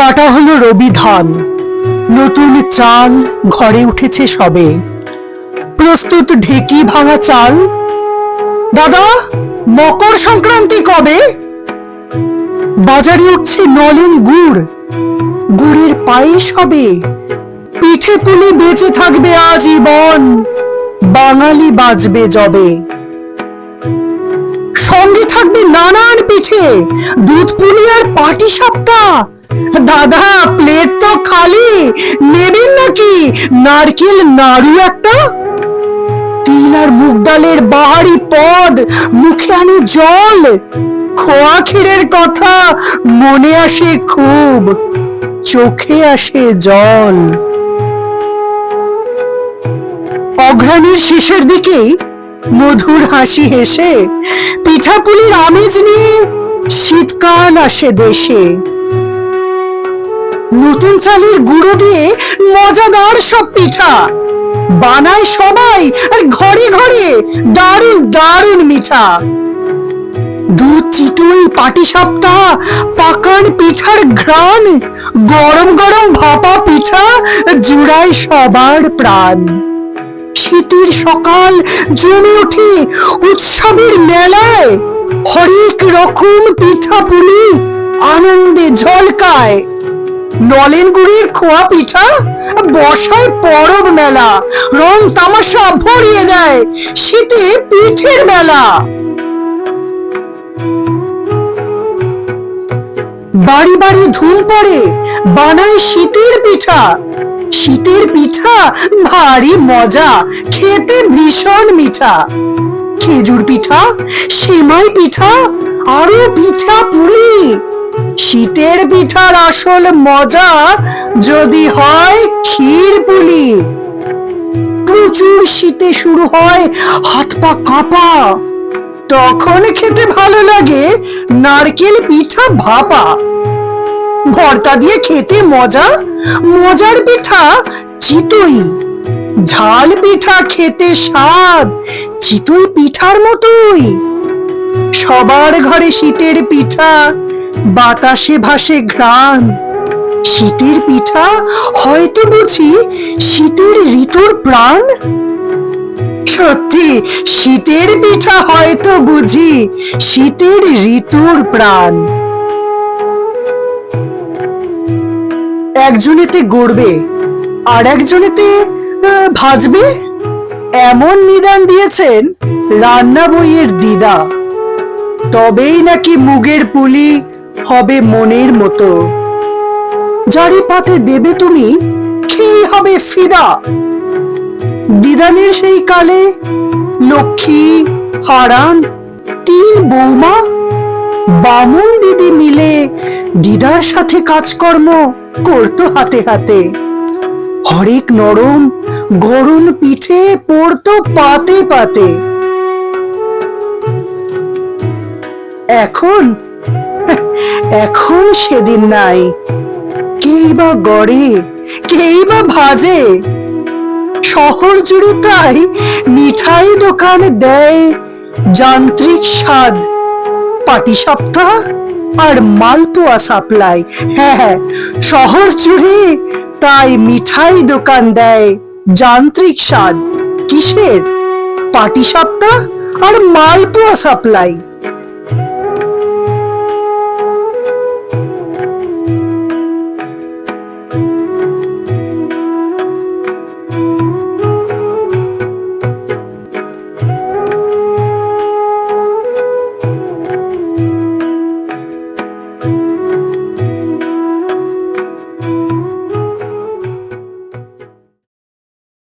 কাটা হলো রবি ধান। নতুন চাল ঘরে উঠেছে সবে। প্রস্তুত ঢেকি ভাঙা চাল। দাদা, মকর সংক্রান্তি কবে? বাজারে উঠছে নলেন গুড়। গুড়ের পায়েস হবে। পিঠে পুলি বেঁচে থাকবে আজীবন। বাঙালি বাজবে যবে। সঙ্গে থাকবে নানান পিঠে। দুধ পুলি আর পাটি সাপটা। দাদা প্লেট তো খালি। নেবেন নাকি? নারকেল নাড়ু একটা? তিল আর ডালের বাহারি পদ, মুখে আনে জল। খোয়া ক্ষীরের কথা মনে আসে খুব, চোখে আসে জল। অঘ্রাণের শেষের দিকে মধুর হাসি হেসে, পিঠাপুলির আমেজ নিয়ে শীতকাল আসে দেশে। নতুন চালের গুঁড়ো দিয়ে মজাদার সব পিঠা। বানায় সবাই আর ঘরে ঘরে দারুণ দারুণ মিঠা। দুধ চিতুই পাটি সাপটা, পাকান পিঠার ঘ্রাণ, গরম গরম ভাপা পিঠা জুড়ায় সবার প্রাণ। শীতের সকাল জমে ওঠে উৎসবের মেলায়, হরেক রকম পিঠা পুলি আনন্দে ঝলকায়। নলেন গুড়ির খোয়া পিঠা? বসায় পরব মেলা। রং তামাশা ভরিয়ে দেয় শীতে পিঠের মেলা। বাড়ি বাড়ি ধুম পড়ে, বানায় শীতের পিঠা। শীতের পিঠা ভারী মজা, খেতে ভীষণ মিঠা। খেজুর পিঠা, সেমাই পিঠা, আরও পিঠা পুলি। শীতের পিঠার আসল মজা যদি হয় ক্ষীর পুলি। প্রচুর শীতে শুরু হয় হাত পা কাঁপা। তখন খেতে ভালো লাগে নারকেল পিঠা ভাপা। ভর্তা দিয়ে খেতে মজা, মজার পিঠা চিতই। ঝাল পিঠা খেতে স্বাদ, চিতই পিঠার মতোই। সবার ঘরে শীতের পিঠা বাতাসে ভাসে ঘ্রাণ। শীতের পিঠা? হয়তো বুঝি শীতের ঋতুর প্রাণ? সত্যি, শীতের পিঠা হয়তো বুঝি শীতের ঋতুর প্রাণ। একজনেতে গড়বে, আর একজনেতে ভাজবে? এমন নিদান দিয়েছেন রান্না বইয়ের দিদা। তবেই নাকি মুগের পুলি হবে মনের মতো। জারি পাতে দেবে তুমি খেয়ে হবে ফিদা? দিদানের সেই কালে লক্ষ্মী, হারান, তিন বৌমা, বামুন দিদি মিলে দিদার সাথে কাজকর্ম করতো হাতে হাতে। হরেক নরম গরম পিঠে পড়তো পাতে পাতে। এখন এখন সেদিন নাই। কেই বা গড়ে, কেই বা ভাজে, শহর জুড়ে তাই মিঠাই দোকান দেয় যান্ত্রিক স্বাদ। পাটি সপ্তাহ আর মালপোয়া সাপ্লাই হ্যাঁ হ্যাঁ শহর জুড়ে তাই মিঠাই দোকান দেয় যান্ত্রিক স্বাদ। কিসের? পাটি সপ্তাহ আর মালপোয়া সাপ্লাই।